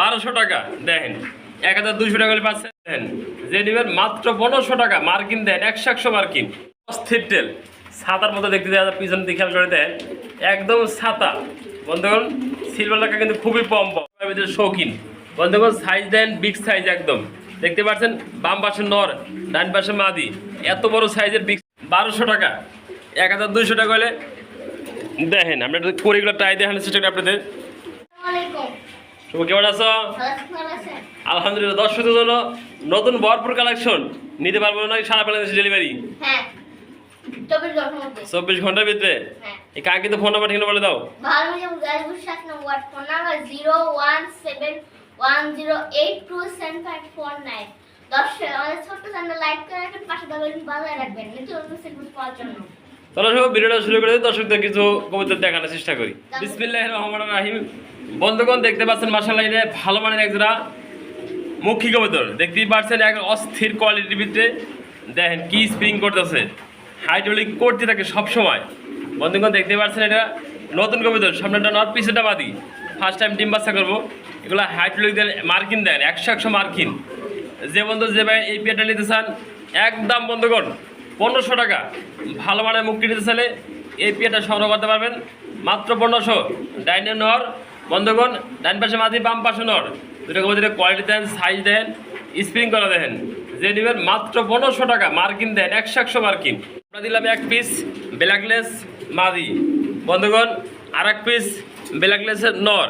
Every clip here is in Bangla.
বারোশো টাকা দেখেন এক হাজার দুশো টাকা হলে পাচ্ছেন দেখেন যে নেবেন মাত্র পনেরোশো টাকা, মার্কিন দেন, একশো একশো মার্কিন। অস্থির তেল। ছাতার মতো দেখতে দেওয়া পিছন দিকে খেয়াল করে দেন। একদম ছাতা। বন্ধুগণ সিলভার টাকা কিন্তু খুবই কম ভিতরে শৌখিন। বন্ধুগণ সাইজ দেন বিগ সাইজ একদম। দেখতে পাচ্ছেন, বাম পাশে নর, ডান পাশে মাদি। এত বড় সাইজের বিগ বারোশো টাকা। এক হাজার দুইশো টাকা হলে, দেখেন, আমরা করিগুলো ট্রাই দেখানোর চেষ্টা করি আপনাদের। শুভ কেমন আছো? ভালো দশ আলহামদুলিল্লাহ দর্শকদের জন্য নতুন ভরপুর কালেকশন নিতে পারব না সারা বাংলাদেশ ডেলিভারি হ্যাঁ। চব্বিশ ঘণ্টার ভিতরে? হ্যাঁ। এই কাকে তো ফোন নাম্বার ঠিকানা বলে দাও। ভালো যেমন গাড়ি সাত নম্বর phone number zero one seven one zero eight two seven five four nine. দর্শক আমাদের ছোট্ট চ্যানেল লাইক করে রাখবেন পাশে বেলটি বাজায় রাখবেন নিচে নতুন সেগুলো পাওয়ার জন্য। চলো সব ভিডিওটা শুরু করে দর্শকদের কিছু কবিতা দেখানোর চেষ্টা করি। বিসমিল্লাহ রহমান রাহিম। বন্ধুগণ, দেখতে পাচ্ছেন মাসাল্লাহ এটা ভালো মানের একজোড়া মুখী কবিতর। দেখতেই পাচ্ছেন, এক অস্থির কোয়ালিটির ভিতরে। দেখেন, কি স্প্রিং করতেছে। হাইড্রোলিক করতে থাকে সবসময়। বন্ধুগণ, দেখতে পাচ্ছেন, এটা নতুন কবিতর। সামনেটা নট পিছনেটা বাদি। ফার্স্ট টাইম ডিম বাচ্চা করব। এগুলো হাইড্রোলিক দেন মার্কিন দেন, একশো একশো মার্কিন। যে বন্ধু, যে ভাই এই পেটা নিতে চান, একদম বন্ধুগণ, পনেরোশো টাকা। ভালো মানের মুক্তি নিতে চাইলে এই পেটা সংগ্রহ করতে পারবেন। মাত্র পনেরোশো। ডাইনে নর বন্ধুগণ ডাইন পাশে মাঝি, বাম পাশে নর। দুটো কবিতা কোয়ালিটি দেন সাইজ দেন স্প্রিং করা দেন। যে নেবেন মাত্র পনেরোশো টাকা, মার্কিন দেন, একশো একশো মার্কিন। আমরা দিলাম এক পিস ব্ল্যাকলেস মাদি বন্ধুগণ আর এক পিস ব্ল্যাকলেসের নর।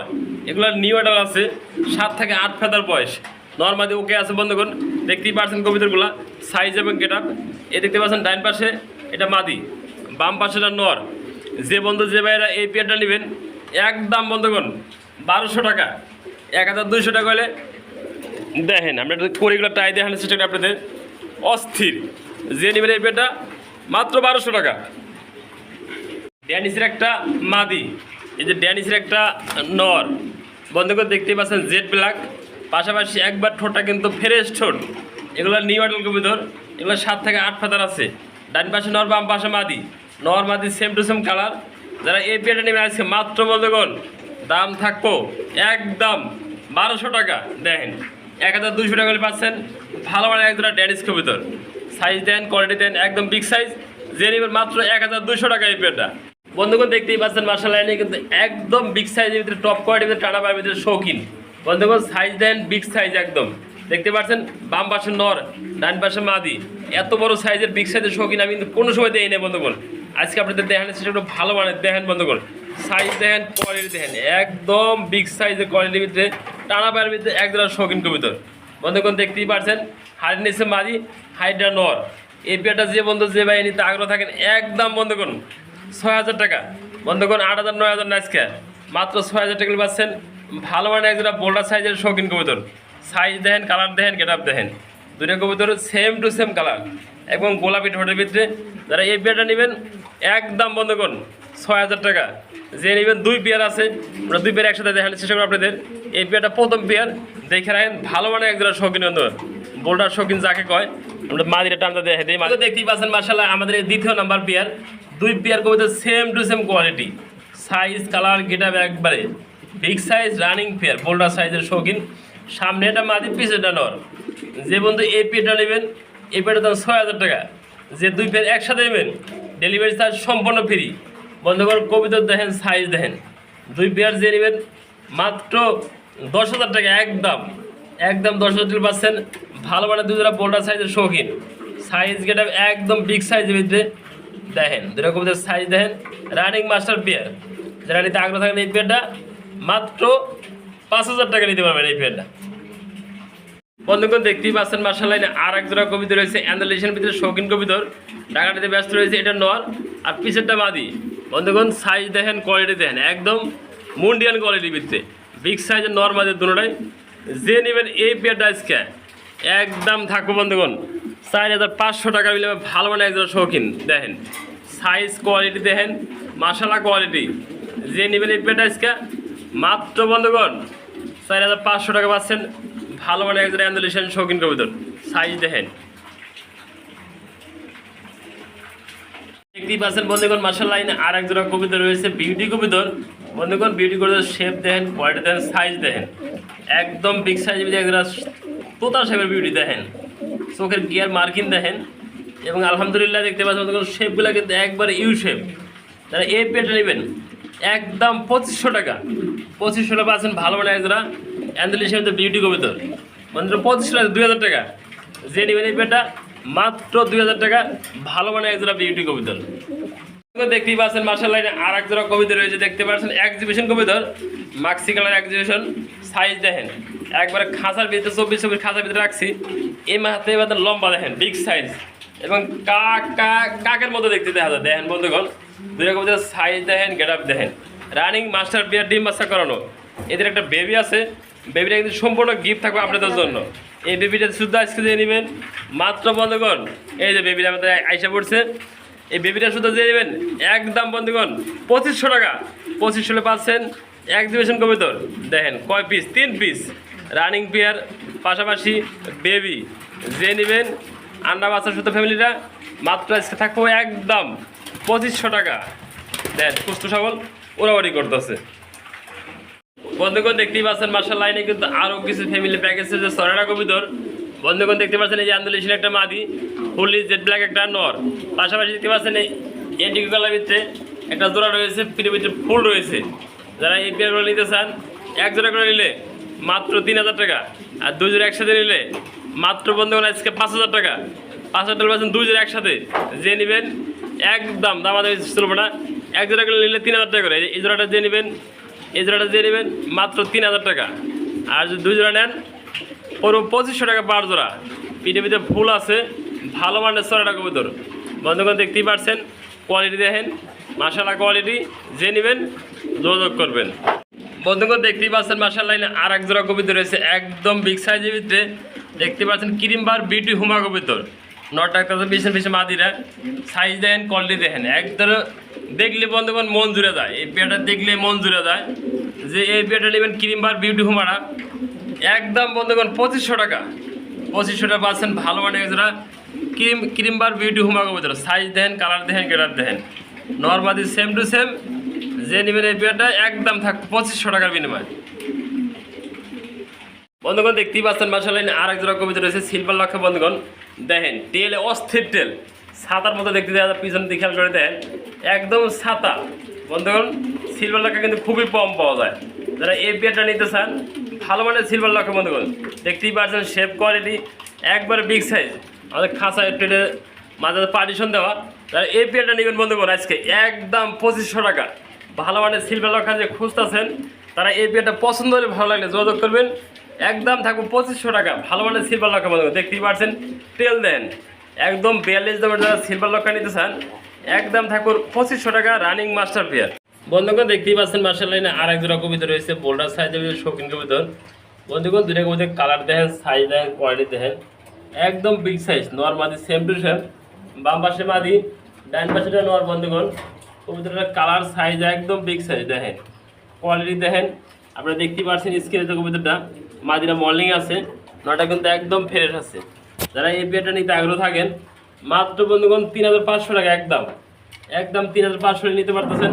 এগুলো নিউ অর্ডার আছে, সাত থেকে আট ফেদার বয়স। নর মাদি ওকে আছে বন্ধুগণ, দেখতেই পাচ্ছেন কবিতাগুলো সাইজ এবং গেট আপ এ দেখতে পাচ্ছেন ডাইন পাশে এটা মাদি বাম পাশেটা নর। যে বন্ধু, যে ভাইয়েরা এই পেয়ারটা নেবেন একদম বন্ধুগণ বারোশো টাকা। এক হাজার দুইশো টাকা হলে দেখেন, আমরা করিগুলো ট্রাই দেখানোর চেষ্টা করি আপনাদের অস্থির। যে নেবেন এই পেটা, মাত্র বারোশো টাকা। ড্যানিসের একটা মাদি, এই যে ড্যানিসের একটা নর। বন্ধুগণ, দেখতেই পাচ্ছেন জেড ব্ল্যাক পাশাপাশি একবার ঠোঁটটা কিন্তু ফ্রেশ ঠোঁট। এগুলো নিউ আডল কবিতর, এগুলো সাত থেকে আট ফাতার আছে। ডান পাশে নর, বাম পাশে মাদি। নর, মাদি সেম টু সেম কালার যারা এই পেটা নেবে আজকে মাত্র বন্ধুগণ দাম থাকব একদম বারোশো টাকা। দেখেন, এক হাজার দুশো টাকা পাচ্ছেন। ভালো মানে এক দুটা ড্যানিস কবিতর। সাইজ দেন কোয়ালিটি দেন, একদম বিগ সাইজ যে নেবেন মাত্র এক হাজার দুশো টাকা এই পেটা বন্ধুগণ, দেখতেই পাচ্ছেন মার্শাল লাইনে কিন্তু একদম বিগ সাইজের ভিতরে টপ কোয়ালিটির ভিতরে, টানা পায়ের ভিতরে শৌখিন। বন্ধুগণ সাইজ দেন বিগ সাইজ একদম। দেখতে পাচ্ছেন, বাম পাশে নর, ডান পাশে মাদি। এত বড় সাইজের বিগ সাইজের শৌখিন আমি কিন্তু কোনো সময় দেই না বন্ধুগণ। আজকে আপনাদের দেখানোর সেটা একটু ভালো মানে দেখেন বন্ধুগণ সাইজ দেখেন কোয়ালিটি দেখেন। একদম বিগ সাইজের কোয়ালিটির ভিতরে, টানা পায়ের ভিতরে এক ধরনের শৌখিন কবিতর। বন্ধুগণ দেখতেই পারছেন হাইট নিচে মাদি হাইটটা নর। এই পেটা যে বন্ধু, যে ভাই নিতে আগ্রহ থাকেন, একদম বন্ধ করুন। ছয় হাজার টাকা। বন্ধ করুন আট হাজার, নয় হাজার নাচকে মাত্র ছয় হাজার টাকা পাচ্ছেন। ভালো মানে একজোড়া বোল্ডার সাইজের শৌখিন কবুতর। সাইজ দেখেন কালার দেখেন গেট আপ দেখেন। দুটো কবুতর সেম টু সেম কালার এবং গোলাপি ঠোঁটের ভিতরে। যারা এই পেয়ারটা নেবেন একদম করুন, ছয় হাজার টাকা। যে নেবেন দুই পেয়ার আছে, আমরা দুই পেয়ার একসাথে দেখানোর চেষ্টা করব আপনাদের। এই পেয়ারটা প্রথম পেয়ার, দেখে রাখেন, ভালো মানে একজোড়া শৌখিন বন্ধু বোল্ডার শৌখিন যাকে কয়, আমরা মাদিটা টানতে দেখে দিই। মাদিটা দেখতেই পাচ্ছেন মার্শাল্লাহ আমাদের এই দ্বিতীয় নাম্বার পেয়ার। দুই pair Kabita same to same quality size colour get up একবারে। বিগ সাইজ রানিং পেয়ার বোল্ডার সাইজের শৌখিন সামনে এটা মাদি পিছনেটা নর। যে বন্ধু এই পেয়ারটা নেবেন, এই পেয়ারটা দাম ছয় হাজার টাকা। যে দুই পেয়ার একসাথে নেবেন ডেলিভারি চার্জ সম্পূর্ণ ফ্রি। বন্ধুগণ, কবিতার দেখেন সাইজ দেখেন। দুই পেয়ার যে নেবেন, মাত্র দশ হাজার টাকা, একদম একদম দশ হাজার পাচ্ছেন। ভালো মানে দুজোড়া বোল্ডার সাইজের শৌখিন। সাইজ গেট একদম বিগ সাইজের ভিতরে। দেখেন দুটো কবিতার সাইজ দেখেন। রানিং মাস্টার পেয়ার যারা নিতে আগ্রহ থাকেন এই পেয়ারটা মাত্র পাঁচ হাজার টাকা নিতে পারবেন এই পেয়ারটা বন্ধুগণ, দেখতেই পাচ্ছেন মার্শাল লাইনে আর এক জোড়া কবিতা রয়েছে অ্যান্ডালেশনের ভিতরে শৌখিন কবিতর। টাকাটিতে ব্যস্ত রয়েছে, এটা নর আর পিছেরটা বাদি। বন্ধুগণ সাইজ দেখেন কোয়ালিটি দেখেন, একদম মুন্ডিয়ান কোয়ালিটির ভিতরে বিগ সাইজের নর মাঝে দুটোটাই। যে নেবেন এই পেয়ারটা আজকে, একদম থাকব বন্ধুগণ। চার হাজার পাঁচশো টাকা মিলে ভালো মানে একজন শৌখিন, দেখেন। সাইজ কোয়ালিটি দেখেন মাসালা কোয়ালিটি যে নেবেন এই পেয়ারটা আজকে, মাত্র বন্ধুগণ, চার হাজার পাঁচশো টাকা পাচ্ছেন। ভালো মানে একজন অ্যান্ডোলেশন শৌখিন কবিতর, সাইজ দেখেন। দেখতেই পাচ্ছেন বন্ধুগণ মার্শাল লাইনে আর এক জোড়া কবিতা রয়েছে বিউটি কবিতর। বন্ধুগণ বিউটি কবিতার শেপ দেখেন কোয়ালিটি দেখেন সাইজ দেখেন। একদম বিগ সাইজ ভিতরে একজোড়া তোতা শেপের বিউটি দেখেন। চোখের গিয়ার মার্কিন দেখেন। এবং আলহামদুলিল্লাহ দেখতে পাচ্ছেন দেখুন শেপগুলো কিন্তু একবারে ইউ শেপ যারা এই পেটে নেবেন, একদম পঁচিশশো টাকা। পঁচিশশো টাকা পাচ্ছেন ভালো মানে একজোড়া অ্যান্ডেলিশ বিউটি কবিতর মাত্র পঁচিশশো টাকা দুই হাজার টাকা। যে নেবেন এই মাত্র দুই হাজার টাকা। ভালো মানে একজোড়া বিউটি কবিতর দেখতেই পাচ্ছেন মার্শাল লাইনে আর এক জোড়া কবিতা রয়েছে, দেখতে পাচ্ছেন এক্সিবিশন কবিতর মাক্সি কালার এক্সিবিশন সাইজ দেখেন। একবারে খাঁচার ভিতরে, চব্বিশ চব্বিশ খাঁচার ভিতরে রাখছি। এই মাথাতে এবার লম্বা দেখেন বিগ সাইজ এবং কাক কাক কাকের মতো দেখতে দেখা যায়। দেখেন, বন্ধুগণ দুইটা কবিতার সাইজ দেখেন গেট আপ দেখেন। রানিং মাস্টার বিয়ার ডিম বাচ্চা করানো। এদের একটা বেবি আছে। বেবিটা কিন্তু সম্পূর্ণ গিফট থাকবে আপনাদের জন্য। এই বেবিটা শুদ্ধ আজকে দিয়ে নেবেন। মাত্র বন্ধুগণ, এই যে বেবিটা আমাদের আইসা পড়ছে, এই বেবিটা শুধু দিয়ে দেবেন একদম বন্ধুগণ, পঁচিশশো টাকা। পঁচিশশো পাচ্ছেন এক্সিবিশন কবিতর। দেখেন, কয় পিস তিন পিস রানিং পেয়ার পাশাপাশি বেবি যে নেবেন আন্ডা বাচ্চার সাথে ফ্যামিলিটা মাত্র আজকে থাকব একদম পঁচিশশো টাকা। দেন সুস্থ সবল ওরাওয়ারি করতেছে। বন্ধুগণ, দেখতেই পাচ্ছেন মার্শাল লাইনে কিন্তু আরও কিছু ফ্যামিলি প্যাকেজ যে সরেনা কবিতর। বন্ধুগণ, দেখতে পাচ্ছেন এই যে আন্দোলন একটা মাদি ফুলি জেড ব্ল্যাক একটা নর। পাশাপাশি দেখতে পাচ্ছেন এই কালার ভিতরে একটা জোড়া রয়েছে ভিতরে ফুল রয়েছে। যারা এই পেয়ারগুলো নিতে চান, এক জোড়া করে নিলে মাত্র তিন হাজার টাকা, আর দুই জোড়া একসাথে নিলে মাত্র বন্ধুগণ আজকে পাঁচ হাজার টাকা। পাঁচ হাজার টাকা পাচ্ছেন দুই জোড়া একসাথে, যে নেবেন, একদম দাম আদায় চলবে না। এক জোড়া করে নিলে তিন হাজার টাকা করে। এই জোড়াটা যে নেবেন এই জোড়াটা দিয়ে নেবেন মাত্র তিন হাজার টাকা। আর যদি দুই জোড়া নেন ওর পঁচিশশো টাকা পার জোড়া। পিঠে ফুল আছে, ভালো মানের ছয় টাকা ভিতর। বন্ধুগণ, দেখতেই পারছেন কোয়ালিটি দেখেন মাসালা কোয়ালিটি যে নেবেন, যোগাযোগ করবেন। বন্ধুগণ, দেখতেই পাচ্ছেন মাসাল লাইনে আর এক জোড়া কবিতর রয়েছে, একদম বিগ সাইজের ভিতরে। দেখতে পাচ্ছেন ক্রিম বার বিউটি হুমা কবিতর। নটা একটা পিছনে পিছনে মাদিরা। সাইজ দেখেন কোয়ালিটি দেখেন। একদম দেখলে বন্ধুগণ মন জুড়ে যায়। এই পেয়ারটা দেখলে মন জুড়ে যায়। যে এই পেয়ারটা নেবেন ক্রিম বার বিউটি হুমারা একদম বন্ধুগণ পঁচিশশো টাকা। পঁচিশশো টাকা পাচ্ছেন, ভালো মানে জোড়া cream cream bar beauty homer কবিতর size দেখেন কালার দেখেন গেটার দেখেন। নর্মালি সেম টু সেম যে নেবেন এই পেয়ারটা একদম থাক, পঁচিশশো টাকার বিনিময়। বন্ধুগণ দেখতেই পাচ্ছেন মাসাল আর এক জোড়া কবিতা রয়েছে সিলভার লক্ষ্য বন্ধুগণ দেখেন, তেল অস্থির তেল। ছাতার মতো দেখতে দেওয়া পিছন দিকে খেয়াল করে দেখেন, একদম ছাতা। বন্ধুগণ সিলভার লক্ষ্য কিন্তু খুবই কম পাওয়া যায়। যারা এই পেয়ারটা নিতে চান, ভালো মানের সিলভার লক্ষ্য বন্ধুগণ, দেখতেই পাচ্ছেন শেপ কোয়ালিটি একবারে বিগ সাইজ আমাদের খাঁচা ট্রেনে মাঝে পার্টিশন দেওয়া। তারা এই পেয়ারটা নেবেন বন্ধুগণ, আজকে একদম পঁচিশশো টাকা। ভালো মানের সিলভার লক্ষা যে খুঁজতেছেন, তারা এই পেয়ারটা পছন্দ হলে ভালো লাগলে যোগাযোগ করবেন। একদম থাকব পঁচিশশো টাকা। ভালো মানের সিলভার লক্ষা বন্ধুগণ দেখতেই পারছেন তেল দেন। একদম বিয়াল্লিশ দামের যারা সিলভার লক্ষা নিতে চান একদম থাকুর পঁচিশশো টাকা রানিং মাস্টার পেয়ার বন্ধুগণ, দেখতেই পাচ্ছেন মার্শাল লাইনে আর এক জোড়া কবিতা রয়েছে, বোল্ডার সাইজের শৌখিন কবিতর। বন্ধুগণ, দুটা কবিতার কালার দেখেন সাইজ দেখেন কোয়ালিটি দেখেন। একদম বিগ সাইজ নোয়ার মাদি সেম টু সেম বাম পাশে মাদি, ডান পাশেটা নর, বন্ধুগণ। কবিতাটার কালার সাইজ একদম বিগ সাইজ দেখেন। কোয়ালিটি দেখেন। আপনারা দেখতেই পাচ্ছেন স্ক্রিনে যে কবিতাটা মাদিরা মর্নিং আছে নটা কিন্তু একদম ফ্রেশ আছে। যারা এই বিয়েটা নিতে আগ্রহ থাকেন, মাত্র বন্ধুগণ তিন হাজার পাঁচশো টাকা একদম। একদম তিন হাজার পাঁচশো নিতে পারতেছেন।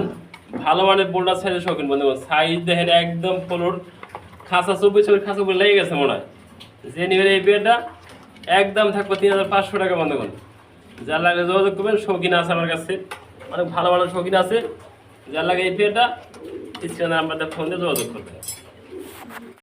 ভালো মানের বোল্ডার সাইজের শৌখিন বন্ধুগণ। সাইজ দেখেন একদম ফলোর খাঁচা চব্বিশ ছবির খাঁচা উপরে লেগে গেছে মনে হয়। যে নেবেন এই বিয়েটা একদম থাকবে তিন হাজার পাঁচশো টাকা বন্ধুগণ। যার লাগে যোগাযোগ করবেন, শৌখিন আছে আমার কাছে। অনেক ভালো ভালো শৌখিন আছে। যার লাগে এই বিয়েটা স্ক্রিনে আমাদের ফোন দিয়ে যোগাযোগ করবেন